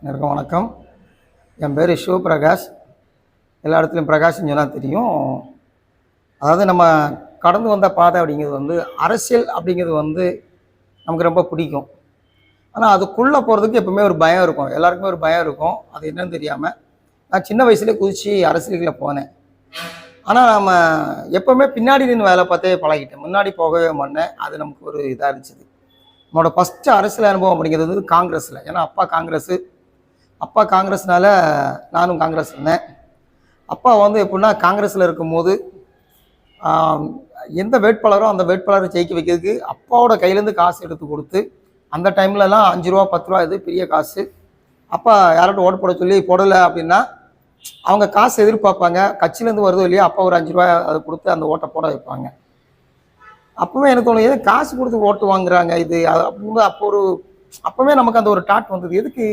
அனைவருக்கும் வணக்கம். என் பேர் சிவபிரகாஷ். எல்லா இடத்துலையும் பிரகாஷ்னு சொன்னால் தெரியும். அதாவது நம்ம கடந்து வந்த பாதை அப்படிங்கிறது வந்து அரசியல் அப்படிங்கிறது வந்து நமக்கு ரொம்ப பிடிக்கும். ஆனால் அதுக்குள்ளே போகிறதுக்கு எப்பவுமே ஒரு பயம் இருக்கும். எல்லாருக்குமே ஒரு பயம் இருக்கும். அது என்னன்னு தெரியாமல் நான் சின்ன வயசுலேயே குதித்து அரசியலுக்குள்ளே போனேன். ஆனால் நம்ம எப்போவுமே பின்னாடி நின்று வேலை பார்த்தே பழகிட்டேன். முன்னாடி போகவே மாட்டேன். அது நமக்கு ஒரு இதாக இருந்துச்சு. நம்மளோட ஃபஸ்ட்டு அரசியல் அனுபவம் அப்படிங்கிறது வந்து காங்கிரஸில். ஏன்னா அப்பா காங்கிரஸு அப்பா காங்கிரஸ்னால நானும் காங்கிரஸ் இருந்தேன். அப்பா வந்து எப்படின்னா காங்கிரஸில் இருக்கும்போது எந்த வேட்பாளரோ அந்த வேட்பாளரை ஜெயிக்க வைக்கிறதுக்கு அப்பாவோட கையிலேருந்து காசு எடுத்து கொடுத்து அந்த டைம்லலாம் அஞ்சு ரூபா பத்து ரூபா இது பெரிய காசு. அப்பா யார்கிட்ட ஓட்டு போட சொல்லி போடலை அப்படின்னா அவங்க காசு எதிர்பார்ப்பாங்க. கட்சியிலேருந்து வருதோ இல்லையா அப்பா ஒரு அஞ்சு ரூபா அதை கொடுத்து அந்த ஓட்டை போட வைப்பாங்க. அப்போவே எனக்கு தோணும் எது காசு கொடுத்து ஓட்டு வாங்குறாங்க இது? அது அப்போ அப்போ ஒரு அப்போவே நமக்கு அந்த ஒரு டாட் வந்தது. எதுக்கு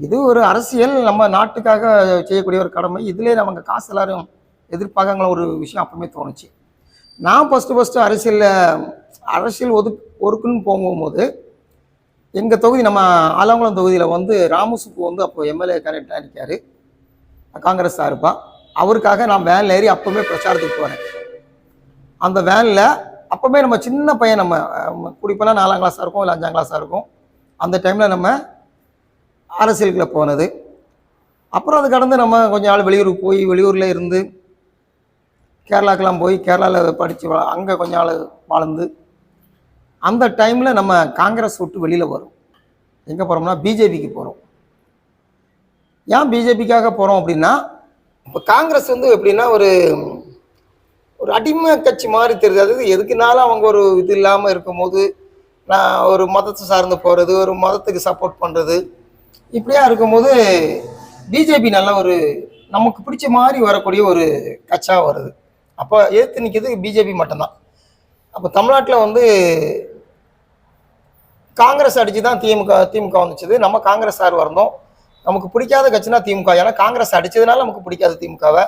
இது ஒரு அரசியல் நம்ம நாட்டுக்காக செய்யக்கூடிய ஒரு கடமை. இதுலேயே நமக்கு காசு எல்லாரும் எதிர்பார்க்காங்கள ஒரு விஷயம் அப்பவுமே தோணுச்சு. நான் ஃபஸ்ட்டு ஃபஸ்ட்டு அரசியலில் அரசியல் ஒது ஒருக்குன்னு போகும்போது எங்கள் தொகுதி நம்ம ஆலங்குளம் தொகுதியில் வந்து ராமசுப்பு வந்து அப்போ எம்எல்ஏ கேரக்டராக இருக்கார். காங்கிரஸ் சார்பா அவருக்காக நான் வேனில் ஏறி அப்போவுமே பிரச்சாரத்துக்கு போகிறேன் அந்த வேனில் அப்போவுமே நம்ம சின்ன பையன் நம்ம அஹ், குடிப்பெல்லாம் நாலாம் கிளாஸாக இருக்கும் இல்லை அஞ்சாம் கிளாஸாக இருக்கும். அந்த டைமில் நம்ம அரசியலுக்குள்ளே போனது. அப்புறம் அது கடந்து நம்ம கொஞ்ச நாள் வெளியூருக்கு போய் வெளியூரில் இருந்து கேரளாக்கெல்லாம் போய் கேரளாவில் படித்து அங்கே கொஞ்ச நாள் வாழ்ந்து அந்த டைமில் நம்ம காங்கிரஸ் விட்டு வெளியில் வரும். எங்கே போகிறோம்னா பிஜேபிக்கு போகிறோம் ஏன் பிஜேபிக்காக போகிறோம் அப்படின்னா இப்போ காங்கிரஸ் வந்து எப்படின்னா ஒரு ஒரு அடிமை கட்சி மாதிரி தெரியுது. அதாவது எதுக்குனாலும் அவங்க ஒரு இது இல்லாமல் இருக்கும்போது நான் ஒரு மதத்தை சார்ந்து போகிறது ஒரு மதத்துக்கு சப்போர்ட் பண்ணுறது இப்படியா இருக்கும்போது பிஜேபி நல்ல ஒரு நமக்கு பிடிச்ச மாதிரி வரக்கூடிய ஒரு கட்சாக வருது. அப்போ எதிர்த்து நிற்கிறது பிஜேபி மட்டும்தான். அப்போ தமிழ்நாட்டில் வந்து காங்கிரஸ் அடித்து தான் திமுக திமுக வந்துச்சு நம்ம காங்கிரஸ் சார் வரணும் நமக்கு பிடிக்காத கட்சினா திமுக. ஏன்னா காங்கிரஸ் அடித்ததுனால நமக்கு பிடிக்காது திமுகவை.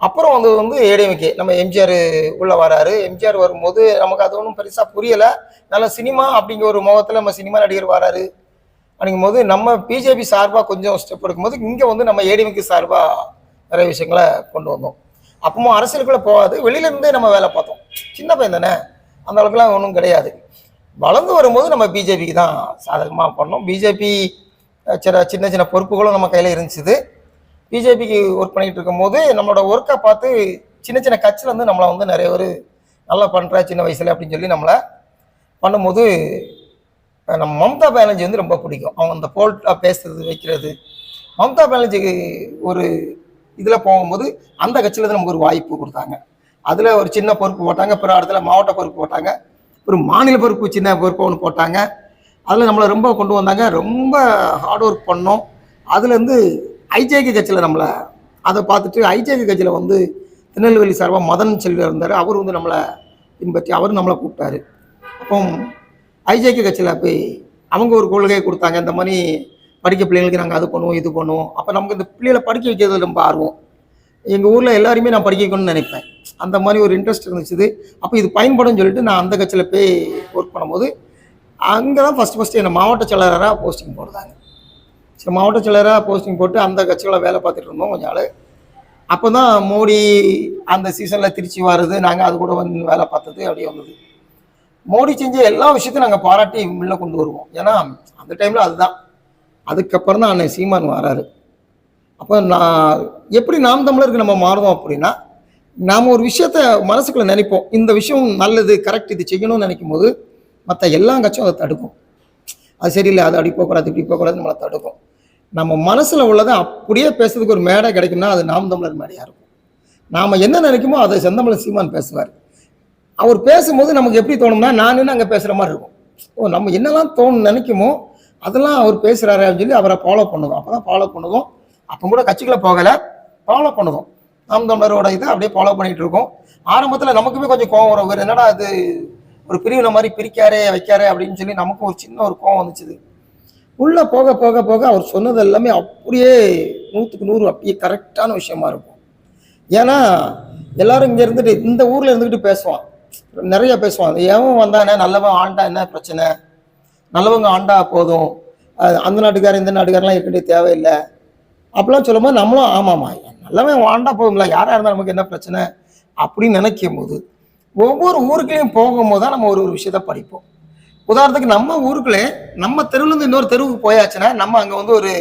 அப்புறம் வந்து வந்து ஏடிஎம்கே. நம்ம எம்ஜிஆர் உள்ளே வராரு. எம்ஜிஆர் வரும்போது நமக்கு அது ஒன்றும் பெருசாக புரியலை. நல்ல சினிமா அப்படிங்கிற ஒரு முகத்தில் நம்ம சினிமா நடிகர் வராரு. அப்படிங்கும்போது நம்ம பிஜேபி சார்பாக கொஞ்சம் ஸ்டெப் எடுக்கும்போது இங்கே வந்து நம்ம ஏடிஎம்கே சார்பாக நிறைய விஷயங்களை கொண்டு வந்தோம். அப்பவும் அரசியலுக்குள்ளே போகாது. வெளியிலேருந்தே நம்ம வேலை பார்த்தோம். சின்ன பையன் தானே. அந்த அளவுக்குலாம் ஒன்றும் கிடையாது. வளர்ந்து வரும்போது நம்ம பிஜேபிக்கு தான் சாதகமாக பண்ணோம். பிஜேபி சில சின்ன சின்ன பொறுப்புகளும் நம்ம கையில் இருந்துச்சு. பிஜேபிக்கு ஒர்க் பண்ணிட்டு இருக்கும்போது நம்மளோட ஒர்க்கை பார்த்து சின்ன சின்ன கட்சியில் வந்து நம்மளை வந்து நிறைய பேர் நல்லா பண்ணுற சின்ன வயசில் அப்படின்னு சொல்லி நம்மளை பண்ணும்போது நம்ம மம்தா பானர்ஜி வந்து ரொம்ப பிடிக்கும். அவங்க அந்த போல்ட்டாக பேசுறது வைக்கிறது. மம்தா பானர்ஜிக்கு ஒரு இதில் போகும்போது அந்த கட்சியில் தான் நமக்கு ஒரு வாய்ப்பு கொடுத்தாங்க. அதில் ஒரு சின்ன பொறுப்பு போட்டாங்க அப்புறம் இடத்துல மாவட்ட பொறுப்பு போட்டாங்க ஒரு மாநில பொறுப்பு சின்ன பொறுப்பு ஒன்று போட்டாங்க. அதில் நம்மளை ரொம்ப கொண்டு வந்தாங்க ரொம்ப ஹார்ட் ஒர்க் பண்ணோம். அதுலேருந்து ஐஜேகி கட்சியில் நம்மளை அதை பார்த்துட்டு ஐஜேகி கட்சியில் வந்து திருநெல்வேலி சார்பாக மதன் செல்வி இருந்தார். அவர் வந்து நம்மளை பின்பற்றி அவர் நம்மளை கூப்பிட்டாரு. அப்போ ஐஜேகே கட்சியில் போய் அவங்க ஒரு கொள்கையை கொடுத்தாங்க. இந்த மாதிரி படிக்க பிள்ளைங்களுக்கு நாங்கள் அது பண்ணுவோம் இது பண்ணுவோம். அப்போ நமக்கு இந்த பிள்ளைகளை படிக்க வைக்கிறது ரொம்ப ஆர்வம். எங்கள் ஊரில் எல்லாருமே நான் படிக்க வைக்கணும்னு நினைப்பேன். அந்த மாதிரி ஒரு இன்ட்ரெஸ்ட் இருந்துச்சு அப்போ இது பயன்படும் சொல்லிட்டு நான் அந்த கட்சியில் போய் ஒர்க் பண்ணும்போது அங்கே தான் ஃபஸ்ட் ஃபஸ்ட்டு என்னை மாவட்ட செயலராக போஸ்டிங் போடுறாங்க. சரி மாவட்ட செயலராக போஸ்டிங் போட்டு அந்த கட்சியில் வேலை பார்த்துட்டு இருந்தோம் கொஞ்ச நாள். அப்போ தான் மோடி அந்த சீசனில் திருச்சி வர்றது நாங்கள் அது கூட வந்து வேலை பார்த்தது அப்படியே வந்தது. மோடி செஞ்ச எல்லா விஷயத்தையும் நாங்கள் பாராட்டி முன்ன கொண்டு வருவோம். ஏன்னா அந்த டைமில் அதுதான். அதுக்கப்புறம் தான் அண்ணன் சீமான் வராரு. அப்போ நான் எப்படி நாம் தமிழருக்கு நம்ம மாறுவோம் அப்படின்னா நாம் ஒரு விஷயத்த மனசுக்குள்ளே நினைப்போம். இந்த விஷயம் நல்லது கரெக்ட் இது செய்யணும்னு நினைக்கும் போது மற்ற எல்லா கட்சியும் அதை தடுக்கும். அது சரியில்லை அது அப்படி போகக்கூடாது இப்படி போகக்கூடாது நம்மளை தடுக்கும். நம்ம மனசில் உள்ளதை அப்படியே பேசுறதுக்கு ஒரு மேடை கிடைக்கும்னா அது நாம் தமிழர் மேடையாக இருக்கும். நாம் என்ன நினைக்குமோ அதை செந்தமிழன் சீமான் பேசுவார். அவர் பேசும்போது நமக்கு எப்படி தோணும்னா நானுன்னு அங்கே பேசுகிற மாதிரி இருக்கும். ஓ நம்ம என்னெல்லாம் தோணும் நினைக்குமோ அதெல்லாம் அவர் பேசுகிறாரு அப்படின்னு சொல்லி அவரை ஃபாலோ பண்ணுவோம். அப்போ தான் ஃபாலோ பண்ணுவோம். அப்போ கூட கட்சிக்குள்ளே போகலை ஃபாலோ பண்ணுவோம். நாம் தமிழரோட இதை அப்படியே ஃபாலோ பண்ணிகிட்டு இருக்கோம். ஆரம்பத்தில் நமக்குமே கொஞ்சம் கோவம் வரும். வேறு என்னடா அது ஒரு பிரிவினை மாதிரி பிரிக்காரே வைக்காரே அப்படின்னு சொல்லி நமக்கும் ஒரு சின்ன ஒரு கோவம் வந்துச்சுது. உள்ளே போக போக போக அவர் சொன்னது எல்லாமே அப்படியே நூற்றுக்கு நூறு அப்படியே கரெக்டான விஷயமா இருக்கும். ஏன்னா எல்லாரும் இங்கே இருந்துட்டு இந்த ஊரில் இருந்துக்கிட்டு பேசுவான். நிறைய பேசுவான். எவன் வந்தானே நல்லவன் ஆண்டா என்ன பிரச்சனை? நல்லவங்க ஆண்டா போதும். அந்த நாட்டுக்கார் இந்த நாட்டுக்காரெலாம் இருக்கவே தேவையில்லை. அப்படிலாம் சொல்லும்போது நம்மளும் ஆமாம்மா நல்லவன் ஆண்டா போகும்ல யாராக இருந்தால் நமக்கு என்ன பிரச்சனை? அப்படின்னு நினைக்கும் போது ஒவ்வொரு ஊருக்குள்ளேயும் போகும்போது தான் நம்ம ஒரு ஒரு விஷயத்த படிப்போம். உதாரணத்துக்கு நம்ம ஊருக்குள்ளே நம்ம தெருவுலேருந்து இன்னொரு தெருவுக்கு போயாச்சுன்னா நம்ம அங்கே வந்து ஒரு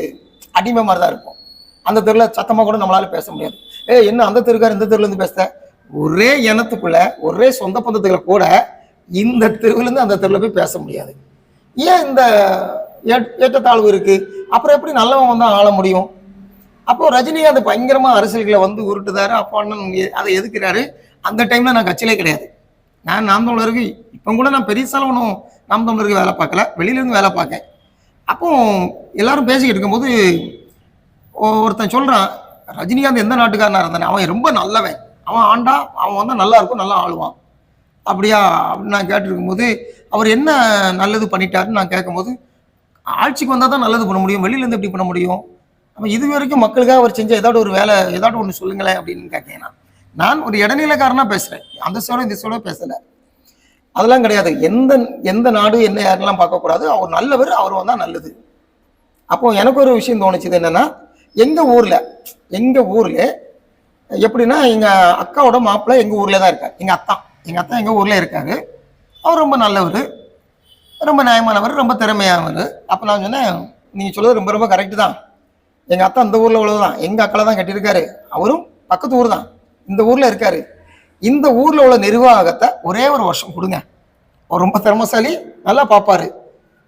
அடிமை மாதிரி தான் இருப்போம். அந்த தெருவில் சத்தமாக கூட நம்மளால பேச முடியாது. ஏ என்ன அந்த தெருக்கார் இந்த தெருவுலேருந்து பேசுகிறேன் ஒரே இனத்துக்குள்ள ஒரே சொந்த பந்தத்துக்குள்ள கூட இந்த தெருவுலேருந்து அந்த தெருவில் போய் பேச முடியாது. ஏன் இந்த ஏற்றத்தாழ்வு இருக்கு? அப்புறம் எப்படி நல்லவன் வந்தா ஆள முடியும்? அப்போ ரஜினிகாந்த் பயங்கரமா அரசியல்களை வந்து உருட்டுதாரு. அப்போ அண்ணன் அதை எதுக்குறாரு? அந்த டைம்ல நான் கட்சியிலே கிடையாது. நான் நாம் தமிழருக்கு இப்போ கூட நான் பெரிய ஒன்றும் நாம் தமிழருக்கு வேலை பார்க்கல. வெளியிலேருந்து வேலை பார்க்கேன். அப்போ எல்லாரும் பேசிக்கிட்டு இருக்கும்போது ஒருத்தன் சொல்றான் ரஜினிகாந்த் எந்த நாட்டுக்காரனா இருந்தானே? அவன் ரொம்ப நல்லவன். அவன் ஆண்டா அவன் வந்தால் நல்லா இருக்கும் நல்லா ஆளுவான். அப்படியா அப்படின்னு நான் கேட்டிருக்கும்போது அவர் என்ன நல்லது பண்ணிட்டாருன்னு நான் கேட்கும்போது ஆட்சிக்கு வந்தால் தான் நல்லது பண்ண முடியும் வெளியிலேருந்து எப்படி பண்ண முடியும்? அப்போ இது வரைக்கும் மக்களுக்காக அவர் செஞ்ச ஏதாவது ஒரு வேலை ஏதாவது ஒன்று சொல்லுங்களேன் அப்படின்னு கேட்கேன் நான். நான் ஒரு இடைநிலைக்காரனா பேசுகிறேன் அந்த சோட இந்த சோட பேசலை. அதெல்லாம் கிடையாது. எந்த எந்த நாடு என்ன யாரெல்லாம் பார்க்கக்கூடாது. அவர் நல்லவர் அவர் வந்தால் நல்லது. அப்போ எனக்கு ஒரு விஷயம் தோணுச்சுது என்னென்னா எங்கள் ஊரில் எங்கள் ஊரில் எப்படின்னா எங்கள் அக்காவோட மாப்பிள்ளை எங்கள் ஊரில் தான் இருக்கார். எங்கள் அத்தா. எங்கள் அத்தா எங்கள் ஊரில் இருக்கார். அவர் ரொம்ப நல்லவர். ரொம்ப நியாயமானவர் ரொம்ப திறமையானவர். அப்போ நான் சொன்னேன் நீங்கள் சொல்கிறது ரொம்ப ரொம்ப கரெக்டு தான். எங்கள் அத்தா இந்த ஊரில் உள்ளது தான் எங்கள் அக்களை தான் கட்டியிருக்காரு. அவரும் பக்கத்து ஊர் தான். இந்த ஊரில் இருக்கார். இந்த ஊரில் உள்ள நிர்வாகத்தை ஒரே ஒரு வருஷம் கொடுங்க. அவர் ரொம்ப திறமசாலி நல்லா பார்ப்பாரு.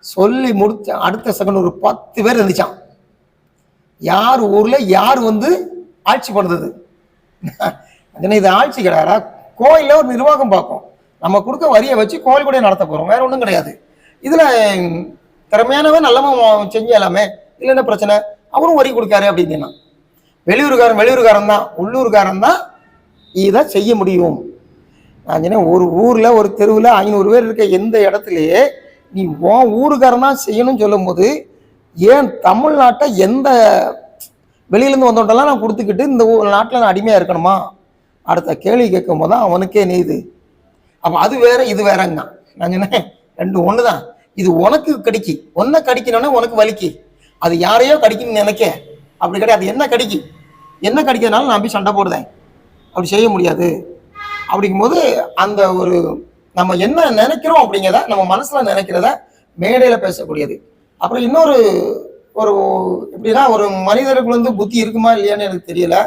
சொல்லி முடிச்ச அடுத்த செகண்ட் ஒரு பத்து பேர் இருந்துச்சான் யார் ஊரில் யார் வந்து ஆட்சி பண்ணுறது இது ஆட்சி கிடையாதா கோயிலில் ஒரு நிர்வாகம் பார்க்கும். நம்ம கொடுக்க வரியை வச்சு கோயில் கூட நடத்த போகிறோம் வேற ஒன்றும் கிடையாது. இதில் திறமையானவன் நல்லவன் செஞ்ச எல்லாமே இல்லை என்ன பிரச்சனை? அவரும் வரி கொடுக்காரு அப்படின்னா வெளியூருக்காரன் வெளியூருக்காரன் தான் உள்ளூர்காரன் தான் இதை செய்ய முடியும். நான் சொன்னேன் ஒரு ஊரில் ஒரு தெருவில் ஐநூறு பேர் இருக்க எந்த இடத்துலையே நீ உன் ஊருக்காரன் தான் செய்யணும்னு சொல்லும்போது ஏன் தமிழ்நாட்டை எந்த வெளியிலேருந்து வந்தோட்டெல்லாம் நான் கொடுத்துக்கிட்டு இந்த நாட்டில் நான் அடிமையாக இருக்கணுமா? அடுத்த கேள்வி கேட்கும் போது தான் அவனுக்கே நீது அப்போ அது வேற இது வேறங்க. நான் சொன்னேன் ரெண்டு ஒன்று தான் இது உனக்கு கடிக்கி. ஒன்றை கடிக்கணும்னா உனக்கு வலிக்கு. அது யாரையோ கடிக்கணும்னு நினைக்க. அப்படி கிடையாது. என்ன கடிக்கி? என்ன கடிக்கிறதுனால நான் போய் சண்டை போடுதேன் அப்படி செய்ய முடியாது. அப்படிங்கும்போது அந்த ஒரு நம்ம என்ன நினைக்கிறோம் அப்படிங்கிறத நம்ம மனசில் நினைக்கிறத மேடையில் பேசக்கூடியது. அப்புறம் இன்னொரு ஒரு எப்படின்னா ஒரு மனிதருக்கு வந்து புத்தி இருக்குமா இல்லையான்னு எனக்கு தெரியல.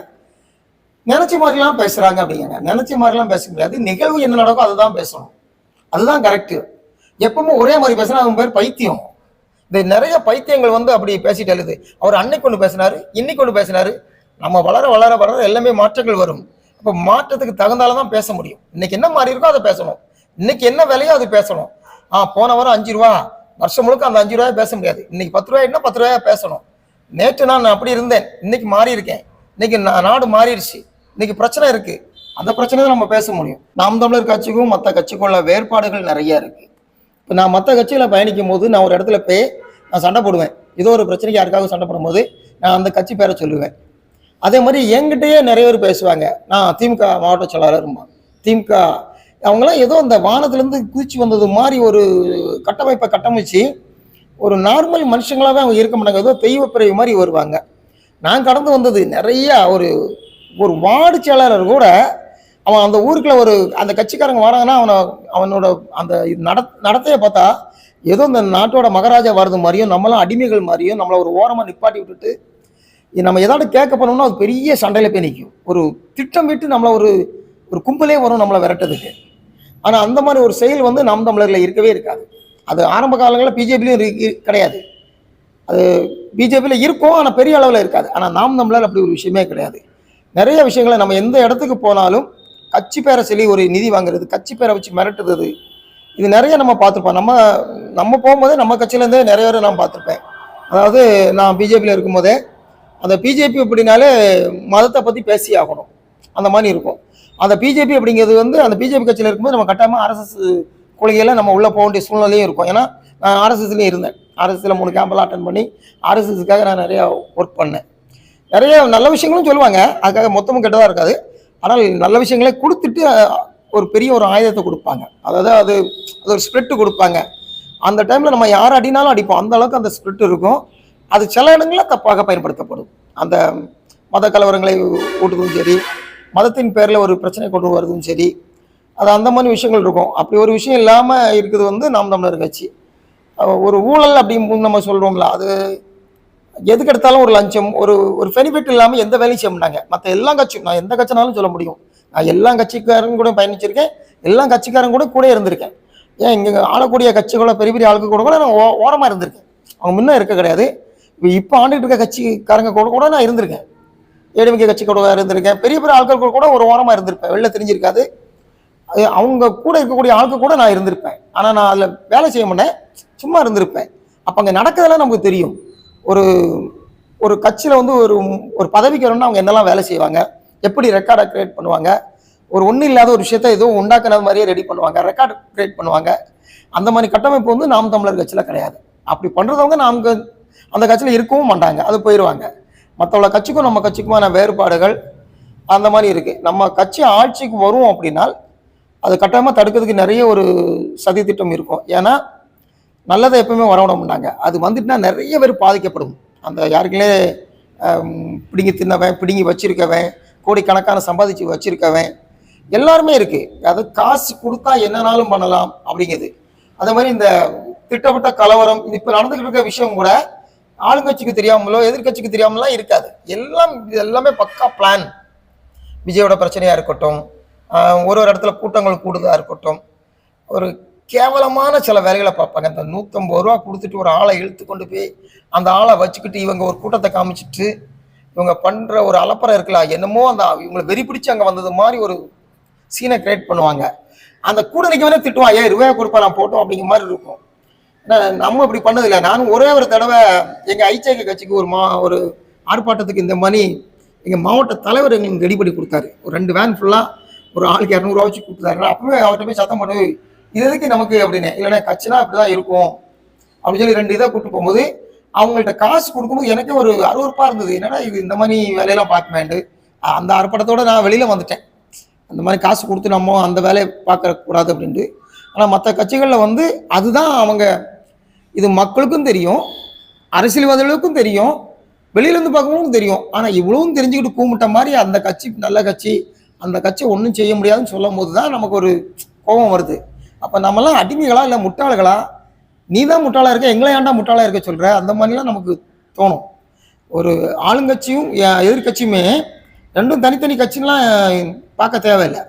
நினைச்ச மாதிரிலாம் பேசுறாங்க அப்படிங்க நினைச்ச மாதிரிலாம் பேச முடியாது. நிகழ்வு என்ன நடக்கும் அதுதான் பேசணும். அதுதான் கரெக்டு எப்பவுமே ஒரே மாதிரி பேசினா அவன் பேர் பைத்தியம். இந்த நிறைய பைத்தியங்கள் வந்து அப்படி பேசிட்டு எழுது அவர் அன்னைக்கு ஒன்று பேசினாரு இன்னைக்கு ஒன்று பேசினாரு. நம்ம வளர வளர வளர எல்லாமே மாற்றங்கள் வரும். அப்போ மாற்றத்துக்கு தகுந்தால தான் பேச முடியும். இன்னைக்கு என்ன மாதிரி இருக்கோ அதை பேசணும். இன்னைக்கு என்ன விலையோ அது பேசணும். ஆ போன வாரம் அஞ்சு ரூபா. வருஷம் முழுக்க அந்த அஞ்சு ரூபாய் பேச முடியாது. இன்னைக்கு பத்து ரூபாய்னா பத்து ரூபாய் பேசணும். நேற்று நான் அப்படி இருந்தேன். இன்னைக்கு மாறி இருக்கேன். இன்னைக்கு நான் நாடு மாறிடுச்சு. இன்னைக்கு பிரச்சனை இருக்கு. அந்த பிரச்சனை தான் நம்ம பேச முடியும். நாம் தமிழர் கட்சிக்கும் மற்ற கட்சிக்கும் உள்ள வேறுபாடுகள் நிறைய இருக்கு. இப்போ நான் மற்ற கட்சியில் பயணிக்கும் போது நான் ஒரு இடத்துல போய் நான் சண்டை போடுவேன். ஏதோ ஒரு பிரச்சனைக்கு யாருக்காக சண்டை போடும்போது நான் அந்த கட்சி பேரை சொல்லுவேன். அதே மாதிரி என்கிட்டயே நிறைய பேர் பேசுவாங்க. நான் திமுக மாவட்ட செயலாளர் திமுக அவங்களாம் ஏதோ அந்த வானத்துலேருந்து குதிச்சு வந்தது மாதிரி ஒரு கட்டமைப்பை கட்டமைச்சு ஒரு நார்மல் மனுஷங்களாகவே அவங்க இருக்க மாட்டாங்க. ஏதோ தெய்வ பிறவி மாதிரி வருவாங்க. நான் கடந்து வந்தது நிறைய ஒரு ஒரு வார்டு செயலாளர் கூட அவன் அந்த ஊருக்குள்ள ஒரு அந்த கட்சிக்காரங்க வராங்கன்னா அவனை அவனோட அந்த இது நட நடத்தையை பார்த்தா ஏதோ இந்த நாட்டோட மகாராஜா வர்றது மாதிரியும் நம்மளாம் அடிமைகள் மாதிரியும் நம்மளை ஒரு ஓரமாக நிப்பாட்டி விட்டுட்டு நம்ம ஏதாவது கேட்க போனோம்னா அது பெரிய சண்டையில் போய் நிற்கும் ஒரு திட்டம் விட்டு நம்மளை ஒரு ஒரு கும்பலே வரும் நம்மளை விரட்டதுக்கு ஆனால் அந்த மாதிரி ஒரு செயல் வந்து நாம் தமிழரில் இருக்கவே இருக்காது. அது ஆரம்ப காலங்களில் பிஜேபிலையும் கிடையாது. அது பிஜேபியில் இருக்கும் ஆனால் பெரிய அளவில் இருக்காது. ஆனால் நாம் தமிழர் அப்படி ஒரு விஷயமே கிடையாது. நிறைய விஷயங்களை நம்ம எந்த இடத்துக்கு போனாலும் கட்சி பேரை சொல்லி ஒரு நிதி வாங்குறது கட்சி பேரை வச்சு மிரட்டுறது இது நிறைய நம்ம பார்த்துருப்போம். நம்ம நம்ம போகும்போதே நம்ம கட்சியிலேருந்தே நிறைய பேரை நான் பார்த்துருப்பேன். அதாவது நான் பிஜேபியில் இருக்கும்போதே அந்த பிஜேபி அப்படின்னாலே மதத்தை பற்றி பேசி ஆகணும். அந்த மாதிரி இருக்கும். அந்த பிஜேபி அப்படிங்கிறது வந்து அந்த பிஜேபி கட்சியில் இருக்கும்போது நம்ம கட்டாயமாக ஆர்எஸ்எஸ் கொள்கையில் நம்ம உள்ளே போக வேண்டிய சூழ்நிலையும் இருக்கும். ஏன்னா நான் ஆர்எஸ்எஸ்லேயும் இருந்தேன். ஆர்எஸ்எஸில் மூணு கேம்பெல்லாம் அட்டன் பண்ணி ஆர்எஸ்எஸ்க்காக நான் நிறையா ஒர்க் பண்ணேன். நிறைய நல்ல விஷயங்களும் சொல்லுவாங்க. அதுக்காக மொத்தமும் கெட்டதாக இருக்காது. ஆனால் நல்ல விஷயங்களே கொடுத்துட்டு ஒரு பெரிய ஒரு ஆயுதத்தை கொடுப்பாங்க. அதாவது அது அது ஒரு ஸ்ப்ரிட்டு கொடுப்பாங்க. அந்த டைமில் நம்ம யார் அடினாலும் அடிப்போம். அந்த அளவுக்கு அந்த ஸ்ப்ரிட் இருக்கும். அது சில இடங்களில் தப்பாக பயன்படுத்தப்படும். அந்த மத கலவரங்களை ஊட்டுவதும் சரி மதத்தின் பேரில் ஒரு பிரச்சனை கொண்டு வருதும் சரி. அது அந்த மாதிரி விஷயங்கள் இருக்கும். அப்படி ஒரு விஷயம் இல்லாமல் இருக்குது வந்து நாம் தமிழர் கட்சி. ஒரு ஊழல் அப்படின்னு நம்ம சொல்கிறோம்ல அது எதுக்கு எடுத்தாலும் ஒரு லஞ்சம் ஒரு ஒரு பெனிஃபிட் இல்லாமல் எந்த வேலையும் செய்ய மாட்டாங்க. மற்ற எல்லா கட்சியும் நான் எந்த கட்சினாலும் சொல்ல முடியும். நான் எல்லா கட்சிக்காரங்க கூட பயணிச்சிருக்கேன். எல்லா கட்சிக்காரங்க கூட கூட இருந்திருக்கேன். ஏன் இங்கே ஆளக்கூடிய கட்சிகளோ பெரிய பெரிய ஆளுக்கு கூட கூட நான் ஓ- ஓரமாக இருந்திருக்கேன். அவங்க முன்னே இருக்க கிடையாது. இப்போ இப்போ ஆண்டுகிட்டு இருக்க கட்சிக்காரங்க கூட கூட நான் இருந்திருக்கேன். ஏடிமிக்க கட்சி கூட இருந்திருக்கேன். பெரிய பெரிய ஆட்கள் கூட கூட ஒரு ஓரமாக இருந்திருப்பேன். வெளில தெரிஞ்சிருக்காது. அது அவங்க கூட இருக்கக்கூடிய ஆட்கள் கூட நான் இருந்திருப்பேன். ஆனால் நான் அதில் வேலை செய்ய மாட்டேன். சும்மா இருந்திருப்பேன். அப்போ அங்கே நடக்கிறதெல்லாம் நமக்கு தெரியும். ஒரு ஒரு கட்சியில் வந்து ஒரு ஒரு பதவிக்கு வரணும்னா அவங்க என்னெல்லாம் வேலை செய்வாங்க? எப்படி ரெக்கார்டை க்ரியேட் பண்ணுவாங்க? ஒரு ஒன்றும் இல்லாத ஒரு விஷயத்த எதுவும் உண்டாக்குனது மாதிரியே ரெடி பண்ணுவாங்க. ரெக்கார்டு க்ரியேட் பண்ணுவாங்க. அந்த மாதிரி கட்டமைப்பு வந்து நாம் தமிழர் கட்சியில் கிடையாது. அப்படி பண்ணுறவங்க நாம் அந்த கட்சியில் இருக்கவும் மாட்டாங்க. அது போயிடுவாங்க மற்றவங்கள கட்சிக்கும் நம்ம கட்சிக்குமான வேறுபாடுகள் அந்த மாதிரி இருக்குது நம்ம கட்சி ஆட்சிக்கு வரும் அப்படின்னால் அது கட்டாயமாக தடுக்கிறதுக்கு நிறைய ஒரு சதி திட்டம் இருக்கும். ஏன்னா நல்லதை எப்பவுமே வரவிட மாட்டாங்க. அது வந்துட்டுனா நிறைய பேர் பாதிக்கப்படும். அந்த யாருக்குள்ளே பிடுங்கி தின்னவன் பிடுங்கி வச்சிருக்கவன் கோடிக்கணக்கான சம்பாதிச்சு வச்சுருக்கவன் எல்லாருமே இருக்குது அது காசு கொடுத்தா என்னனாலும் பண்ணலாம் அப்படிங்கிறது அதே மாதிரி இந்த திட்டமிட்ட கலவரம் இது இப்போ நடந்துகிட்டு இருக்க விஷயம் கூட ஆளுங்கட்சிக்கு தெரியாமலோ எதிர்கட்சிக்கு தெரியாமலாம் இருக்காது. எல்லாம் இது எல்லாமே பக்கா பிளான் விஜயோட பிரச்சனையாக இருக்கட்டும் ஒரு ஒரு இடத்துல கூட்டங்கள் கூடுதலாக இருக்கட்டும். ஒரு கேவலமான சில வேலைகளை பார்ப்பாங்க. இந்த நூற்றம்பது ரூபா கொடுத்துட்டு ஒரு ஆளை இழுத்து கொண்டு போய் அந்த ஆளை வச்சுக்கிட்டு இவங்க ஒரு கூட்டத்தை காமிச்சிட்டு இவங்க பண்ணுற ஒரு அலப்பறை இருக்குல்ல என்னமோ அந்த இவங்களை வெறி பிடிச்சி அங்கே வந்தது மாதிரி ஒரு சீனை கிரியேட் பண்ணுவாங்க. அந்த கூட நிற்கவே திட்டுவான். ஏன் ரூபாய் கொடுப்பா நான் போட்டோம் அப்படிங்கிற மாதிரி இருக்கும். நம்ம இப்படி பண்ணதில்லை. நானும் ஒரே ஒரு தடவை எங்கள் ஐச்சேக கட்சிக்கு ஒரு மா ஒரு ஆர்ப்பாட்டத்துக்கு இந்த மாதிரி எங்கள் மாவட்ட தலைவர் எங்களுக்கு ரெடி பண்ணி கொடுத்தாரு. ஒரு ரெண்டு வேன் ஃபுல்லாக ஒரு ஆளுக்கு இரநூறுவா வச்சு கொடுத்தாரு. அப்பவே அவர்கிட்ட போய் சத்தம் பண்ணு இது எதுக்கு நமக்கு? அப்படின்னு. இல்லைன்னா கட்சினா அப்படிதான் இருக்கும். அப்படின்னு சொல்லி ரெண்டு இதாக கூப்பிட்டு போகும்போது அவங்கள்ட்ட காசு கொடுக்கும்போது எனக்கே ஒரு அருவருப்பா இருந்தது. என்னடா இது இந்த மாதிரி வேலையெல்லாம் பார்க்க வேண்டு அந்த ஆர்ப்பாட்டத்தோட நான் வெளியில் வந்துட்டேன். அந்த மாதிரி காசு கொடுத்து நம்ம அந்த வேலையை பார்க்க கூடாது அப்படின்ட்டு. ஆனால் மற்ற கட்சிகளில் வந்து அதுதான் அவங்க இது மக்களுக்கும் தெரியும் அரசியல்வாதிகளுக்கும் தெரியும் வெளியிலேருந்து பார்க்கவும் தெரியும். ஆனால் இவ்வளவும் தெரிஞ்சுக்கிட்டு கூமிட்ட மாதிரி அந்த கட்சி நல்ல கட்சி அந்த கட்சி ஒன்றும் செய்ய முடியாதுன்னு சொல்லும் போது தான் நமக்கு ஒரு கோபம் வருது. அப்போ நம்மலாம் அடிமைகளா இல்லை முட்டாள்களா? நீ தான் முட்டாளா இருக்க எங்களை ஏன்டா முட்டாளா இருக்க சொல்கிற அந்த மாதிரிலாம் நமக்கு தோணும். ஒரு ஆளுங்கட்சியும் எதிர்கட்சியுமே எதிர்க்கட்சியுமே ரெண்டும் தனித்தனி கட்சின்லாம் பார்க்க தேவையில்லை.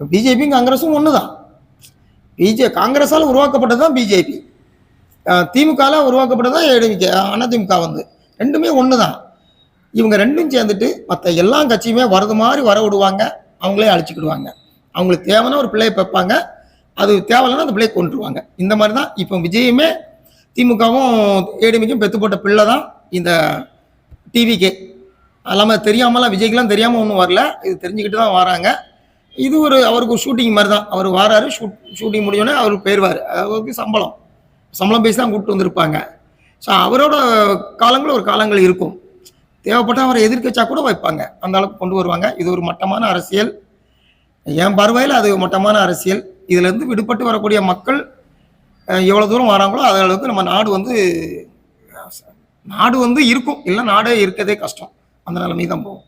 பிஜேபியும் காங்கிரஸும் ஒன்று தான் பிஜே காங்கிரஸால் உருவாக்கப்பட்டது தான் பிஜேபி. திமுகவில் உருவாக்கப்பட்டது தான் அதிமுக வந்து ரெண்டுமே ஒன்று தான் இவங்க ரெண்டும் சேர்ந்துட்டு மற்ற எல்லா கட்சியுமே வரது மாதிரி வர விடுவாங்க. அவங்களே அழிச்சிக்கிடுவாங்க. அவங்களுக்கு தேவைன்னா ஒரு பிள்ளையை வைப்பாங்க. அது தேவையில்லைன்னா அந்த பிள்ளையை கொண்டுருவாங்க இந்த மாதிரி தான் இப்போ விஜயுமே திமுகவும் ஏடிமிக்கும் பெத்து போட்ட பிள்ளை தான் இந்த டிவிக்கே அல்லாமல் தெரியாமலாம் விஜய்க்குலாம் தெரியாமல் ஒன்றும் வரல. இது தெரிஞ்சுக்கிட்டு தான் வராங்க. இது ஒரு அவருக்கு ஷூட்டிங் மாதிரி தான். அவர் வராரு ஷூட் ஷூட்டிங் முடிஞ்சோடனே அவர் போயிடுவார் அவருக்கு சம்பளம். சம்பளம் பேசி தான் கூப்பிட்டு வந்திருப்பாங்க. ஸோ அவரோட காலங்கள் ஒரு காலங்கள் இருக்கும். தேவைப்பட்ட அவரை எதிர்க்கச்சா கூட வைப்பாங்க. அந்த அளவுக்கு கொண்டு வருவாங்க. இது ஒரு மட்டமான அரசியல். என் பார்வையில் அது மட்டமான அரசியல். இதுலேருந்து விடுபட்டு வரக்கூடிய மக்கள் எவ்வளோ தூரம் வராங்களோ அது அளவுக்கு நம்ம நாடு வந்து நாடு வந்து இருக்கும். இல்லை நாடே இருக்கதே கஷ்டம். அந்த நிலைமை தான் போகும்